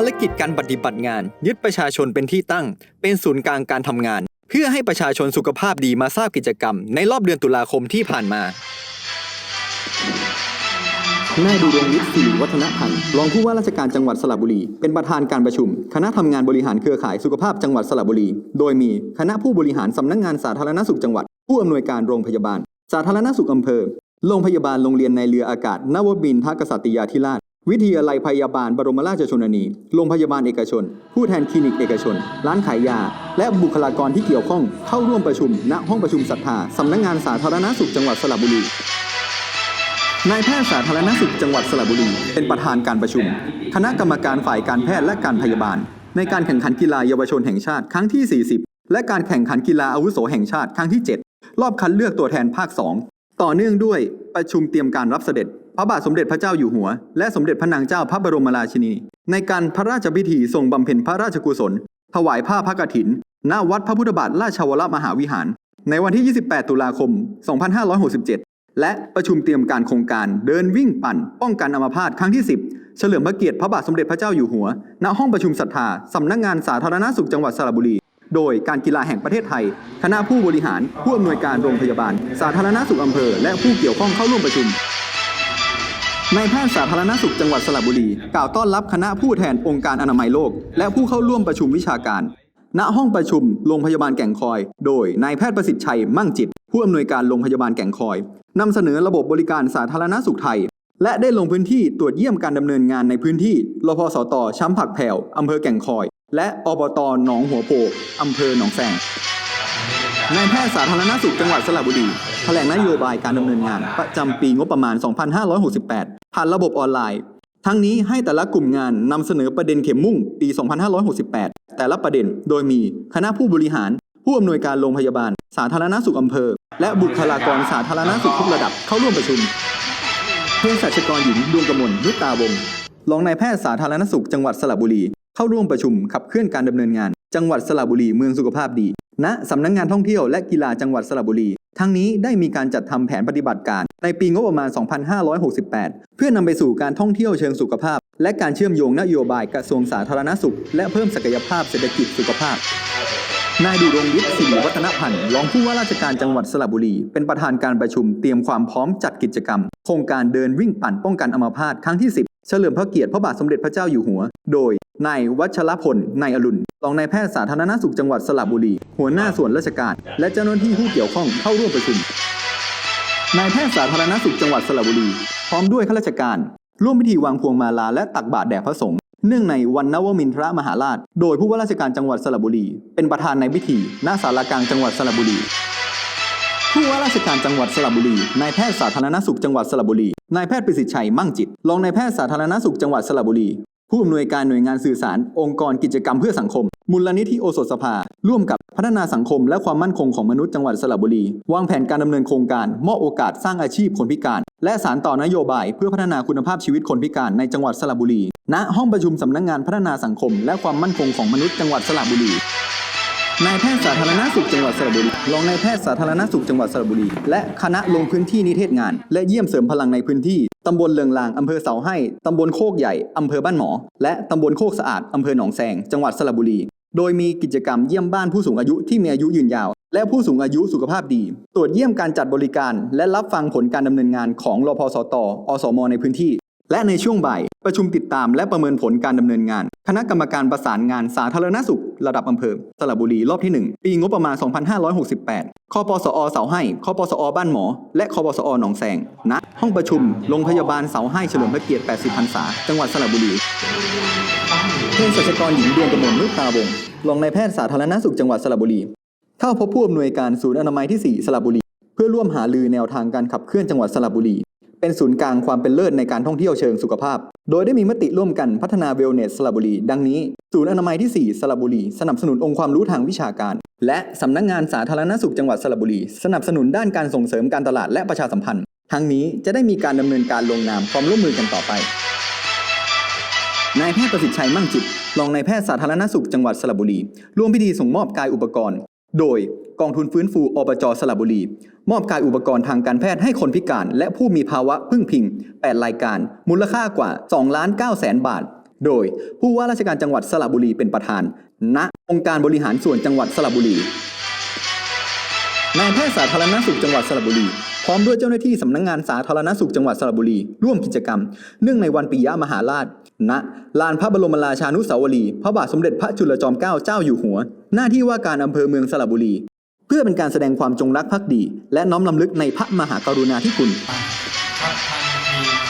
ารกิจการปฏิบัติงาน ยึดประชาชนเป็นที่ตั้ง เป็นศูนย์กลางการทำงาน เพื่อให้ประชาชนสุขภาพดีมาทราบกิจกรรม ในรอบเดือนตุลาคมที่ผ่านมานายดูดวงวิทย์ศิริวัฒนพันธ์รองผู้ว่าราชการจังหวัดสระบุรี เป็นประธานการประชุม คณะทำงานบริหารเครือข่ายสุขภาพจังหวัดสระบุรี โดยมีคณะผู้บริหารสำนักงานสาธารณสุขจังหวัด ผู้อำนวยการโรงพยาบาล สาธารณสุขอำเภอ โรงพยาบาลโรงเรียนในเรืออากาศ นวบินทกษัตริยาธิราช วิทยาลัยพยาบาลบรมราชชนนี โรงพยาบาลเอกชน ผู้แทนคลินิกเอกชน ร้านขายยา และบุคลากรที่เกี่ยวข้องเข้าร่วมประชุม ณ ห้องประชุมศรัทธา สำนักงานสาธารณสุขจังหวัดสระบุรี นายแพทย์สาธารณสุขจังหวัดสระบุรี เป็นประธานการประชุม คณะกรรมการฝ่ายการแพทย์และการพยาบาล ในการแข่งขันกีฬาเยาวชนแห่งชาติครั้งที่ 40 และการแข่งขันกีฬาอาวุโสแห่งชาติครั้งที่ 7 รอบคัดเลือกตัวแทนภาค 2 ต่อเนื่องด้วยประชุมเตรียมการรับเสด็จ พระบาทสมเด็จพระเจ้าอยู่หัว และสมเด็จพระนางเจ้าพระบรมราชินี ในการพระราชพิธีทรงบำเพ็ญพระราชกุศล ถวายผ้าพระกฐิน ณ วัดพระพุทธบาทราชวรมหาวิหาร ในวันที่ 28 ตุลาคม 2567 และประชุมเตรียมการโครงการเดินวิ่งปั่น ป้องกันอัมพาตครั้งที่ 10 เฉลิมพระเกียรติพระบาทสมเด็จพระเจ้าอยู่หัว ณ ห้องประชุมศรัทธาสำนักงานสาธารณสุขจังหวัดสระบุรีโดยการกีฬาแห่งประเทศไทย คณะผู้บริหาร ผู้อำนวยการโรงพยาบาล สาธารณสุขอำเภอ และผู้เกี่ยวข้องเข้าร่วมประชุม นายแพทย์สาธารณสุขจังหวัดสระบุรี กล่าวต้อนรับคณะผู้แทนองค์การอนามัยโลก และผู้เข้าร่วมประชุมวิชาการ ณห้องประชุมโรงพยาบาลแก่งคอย โดยนายแพทย์ประสิทธิ์ชัยมั่งจิต ผู้อำนวยการโรงพยาบาลแก่งคอยนำเสนอระบบบริการสาธารณสุขไทย และได้ลงพื้นที่ตรวจเยี่ยมการดำเนินงานในพื้นที่รพสตช้ำผักแผ่วอำเภอแก่งคอย และอบตหนองหัวโพอำเภอหนองแสงนายแพทย์สาธารณสุขจังหวัดสระบุรี ถลงนโยบายการดำเนินงาน ประจำปีงบประมาณ 2568 ผ่านระบบออนไลน์ ทั้งนี้ให้แต่ละกลุ่มงานนำเสนอประเด็นเข็มมุ่งปี 2568 แต่ละประเด็นโดยมีคณะผู้บริหาร ผู้อำนวยการโรงพยาบาล สาธารณสุขอำเภอ และบุคลากรสาธารณสุขทุกระดับเข้าร่วมประชุมเภสัชกรหญิงดวงกมลนุตตาวงรองนายแพทย์สาธารณสุขจังหวัดสระบุรี เข้าร่วมประชุมขับเคลื่อนการดำเนินงาน จังหวัดสระบุรีเมืองสุขภาพดีณสำนักงงานท่องเที่ยวและกีฬาจังหวัดสระบุรี ทั้งนี้ได้มีการจัดทำแผนปฏิบัติการในปีงบประมาณ 2568 เพื่อนำไปสู่การท่องเที่ยวเชิงสุขภาพ และการเชื่อมโยงนโยบายกระทรวงสาธารณสุข และเพิ่มศักยภาพเศรษฐกิจสุขภาพ นายดูรงวิทย์ศิริวัฒนพันธ์รองผู้ว่าราชการจังหวัดสระบุรี เป็นประธานการประชุมเตรียมความพร้อมจัดกิจกรรม โครงการเดินวิ่งปั่นป้องกันอัมพาตครั้งที่ 10 เฉลิมพระเกียรติพระบาทสมเด็จพระเจ้าอยู่หัว โดยนายวัชรพลนายอรุณรองนายแพทย์สาธารณสุขจังหวัดสระบุรี หัวหน้าส่วนราชการ และเจ้าหน้าที่ผู้เกี่ยวข้องเข้าร่วมประชุมนายแพทย์สาธารณสุขจังหวัดสระบุรี พร้อมด้วยข้าราชการ ร่วมพิธีวางพวงมาลาและตักบาตรแด่พระสงฆ์เนื่องในวันนวมินทรมหาราช โดยผู้ว่าราชการจังหวัดสระบุรี เป็นประธานในพิธี ณศาลากลางจังหวัดสระบุรี ผู้ว่าราชการจังหวัดสระบุรี นายแพทย์สาธารณสุขจังหวัดสระบุรี นายแพทย์ประสิทธิ์ชัยมั่งจิต รองนายแพทย์สาธารณสุขจังหวัดสระบุรี ผู้อำนวยการหน่วยงานสื่อสาร องค์กรกิจกรรมเพื่อสังคม มูลนิธิโอสถสภา ร่วมกับพัฒนาสังคมและความมั่นคงของมนุษย์จังหวัดสระบุรี วางแผนการดำเนินโครงการมอบโอกาสสร้างอาชีพคนพิการ และสารต่อนโยบาย เพื่อพัฒนาคุณภาพชีวิตคนพิการในจังหวัดสระบุรี ณ ห้องประชุมสำนักงานพัฒนาสังคม และความมั่นคงของมนุษย์จังหวัดสระบุรี นายแพทย์สาธารณสุขจังหวัดสระบุรี รองนายแพทย์สาธารณสุขจังหวัดสระบุรี และคณะลงพื้นที่นิเทศงาน และเยี่ยมเสริมพลังในพื้นที่ ตำบลเลืองลาง อำเภอเสาให้ ตำบลโคกใหญ่ อำเภอบ้านหมอ และตำบลโคกสะอาด อำเภอหนองแสง จังหวัดสระบุรี โดยมีกิจกรรมเยี่ยมบ้านผู้สูงอายุที่มีอายุยืนยาว และผู้สูงอายุสุขภาพดี ตรวจเยี่ยมการจัดบริการ และรับฟังผลการดำเนินงานของรพสต อสม ในพื้นที่ และในช่วงบ่ายประชุมติดตามและประเมินผลการดำเนินงาน คณะกรรมการประสานงานสาธารณสุข ระดับอำเภอสระบุรีรอบที่ 1 ปีงบประมาณ 2568คอปสอเสาให้คอปสอบ้านหมอ และคอปสอหนองแสงณห้องประชุมโรงพยาบาลเสาให้เฉลิมพระเกียรติ 80พรรษา จังหวัดสระบุรีเภสัชกรหญิงดวงกมลนุตตาวงรองนายแพทย์สาธารณสุขจังหวัดสระบุรี เข้าพบผู้อำนวยการศูนย์อนามัยที่ 4 สระบุรี เพื่อร่วมหารือแนวทางการขับเคลื่อนจังหวัดสระบุรี เป็นศูนย์กลางความเป็นเลิศในการท่องเที่ยวเชิงสุขภาพ โดยได้มีมติร่วมกันพัฒนาเวลเนสสระบุรี ดังนี้ ศูนย์อนามัยที่ 4 สระบุรี สนับสนุนองค์ความรู้ทางวิชาการ และสำนักงานสาธารณสุขจังหวัดสระบุรี สนับสนุนด้านการส่งเสริมการตลาดและประชาสัมพันธ์ ทั้งนี้จะได้มีการดำเนินการลงนามความร่วมมือกันต่อไปนายแพทย์ประสิทธิ์ชัยมั่งจิต รองนายแพทย์สาธารณสุขจังหวัดสระบุรี ร่วมพิธีส่งมอบกายอุปกรณ์ โดยกองทุนฟื้นฟูอบจสระบุรี มอบกายอุปกรณ์ทางการแพทย์ให้คนพิการ และผู้มีภาวะพึ่งพิง 8 รายการ มูลค่ากว่า2ล้าน9แสนบาท โดยผู้ว่าราชการจังหวัดสระบุรีเป็นประธาน ณองค์การบริหารส่วนจังหวัดสระบุรีนายแพทย์สาธารณสุขจังหวัดสระบุรี พร้อมด้วยเจ้าหน้าที่สำนักงานสาธารณสุขจังหวัดสระบุรี ร่วมกิจกรรม เนื่องในวันปิยมหาราช ณลานพระบรมราชานุสาวรีย์พระบาทสมเด็จพระจุลจอมเกล้าเจ้าอยู่หัว หน้าที่ว่าการอำเภอเมืองสระบุรี เพื่อเป็นการแสดงความจงรักภักดี และน้อมรำลึกในพระมหากรุณาธิคุณ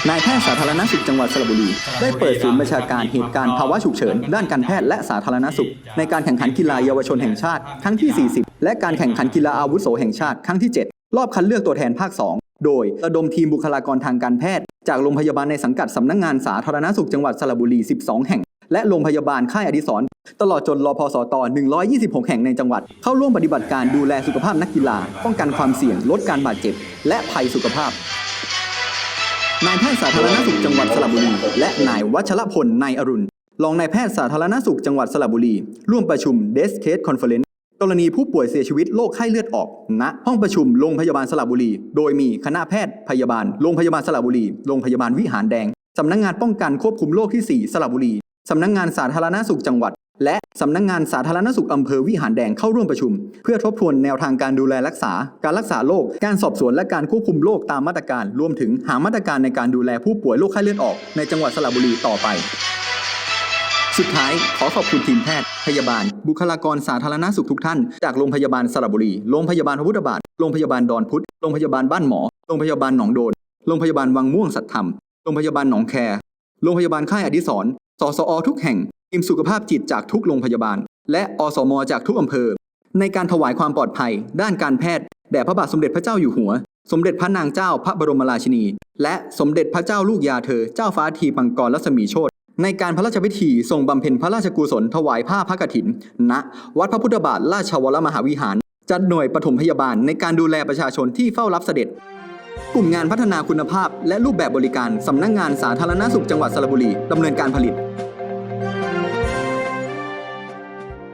นายแพทย์สาธารณสุขจังหวัดสระบุรี ได้เปิดศูนย์บัญชาการเหตุการณ์ภาวะฉุกเฉิน ด้านการแพทย์และสาธารณสุข ในการแข่งขันกีฬาเยาวชนแห่งชาติครั้งที่ 40 และการแข่งขันกีฬาอาวุโสแห่งชาติครั้งที่ 7 รอบคัดเลือกตัวแทนภาค 2 โดยระดมทีมบุคลากรทางการแพทย์ จากโรงพยาบาลในสังกัดสำนักงานสาธารณสุขจังหวัดสระบุรี 12 แห่ง และโรงพยาบาลค่ายอดิศรตลอดจนรอพอสต126 แห่งในจังหวัด เข้าร่วมปฏิบัติการดูแลสุขภาพนักกีฬา ป้องกันความเสี่ยง ลดการบาดเจ็บ และภัยสุขภาพ นายแพทย์สาธารณสุขจังหวัดสระบุรี และนายวัชรพลนายอรุณ รองนายแพทย์สาธารณสุขจังหวัดสระบุรี ร่วมประชุม Desk Case Conference กรณีผู้ป่วยเสียชีวิตโรคไข้เลือดออกณห้องประชุมโรงพยาบาลสระบุรี โดยมีคณะแพทย์พยาบาล โรงพยาบาลสระบุรี โรงพยาบาลวิหารแดง สำนักงานป้องกันควบคุมโรคที่ 4 สระบุรี สำนักงานสาธารณสุขจังหวัด และสำนักงานสาธารณสุขอำเภอวิหารแดงเข้าร่วมประชุม เพื่อทบทวนแนวทางการดูแลรักษา การรักษาโรคการสอบสวนและการควบคุมโรคตามมาตรการ รวมถึงหามาตรการในการดูแลผู้ป่วยโรคไข้เลือดออกในจังหวัดสระบุรีต่อไป สุดท้ายขอขอบคุณทีมแพทย์ พยาบาล บุคลากรสาธารณสุขทุกท่าน จากโรงพยาบาลสระบุรีโรงพยาบาลพระพุทธบาทโรงพยาบาลดอนพุธโรงพยาบาลบ้านหมอโรงพยาบาลหนองโดนโรงพยาบาลวังม่วงสัตธรรมโรงพยาบาลหนองแคโรงพยาบาลค่ายอดิศร สสอทุกแห่งทีมสุขภาพจิตจากทุกโรงพยาบาล และอสมจากทุกอำเภอ ในการถวายความปลอดภัย ด้านการแพทย์แด่พระบาทสมเด็จพระเจ้าอยู่หัว สมเด็จพระนางเจ้าพระบรมราชินี และสมเด็จพระเจ้าลูกยาเธอเจ้าฟ้าทีปังกรรัศมีโชตในการพระราชพิธีทรงบำเพ็ญพระราชกุศลถวายผ้าพระกฐิน ณ วัดพระพุทธบาทราชวรมหาวิหาร จัดหน่วยปฐมพยาบาลในการดูแลประชาชนที่เฝ้ารับเสด็จ กลุ่มงานพัฒนาคุณภาพ และรูปแบบบริการสำนักงานสาธารณสุขจังหวัดสระบุรีดำเนินการผลิต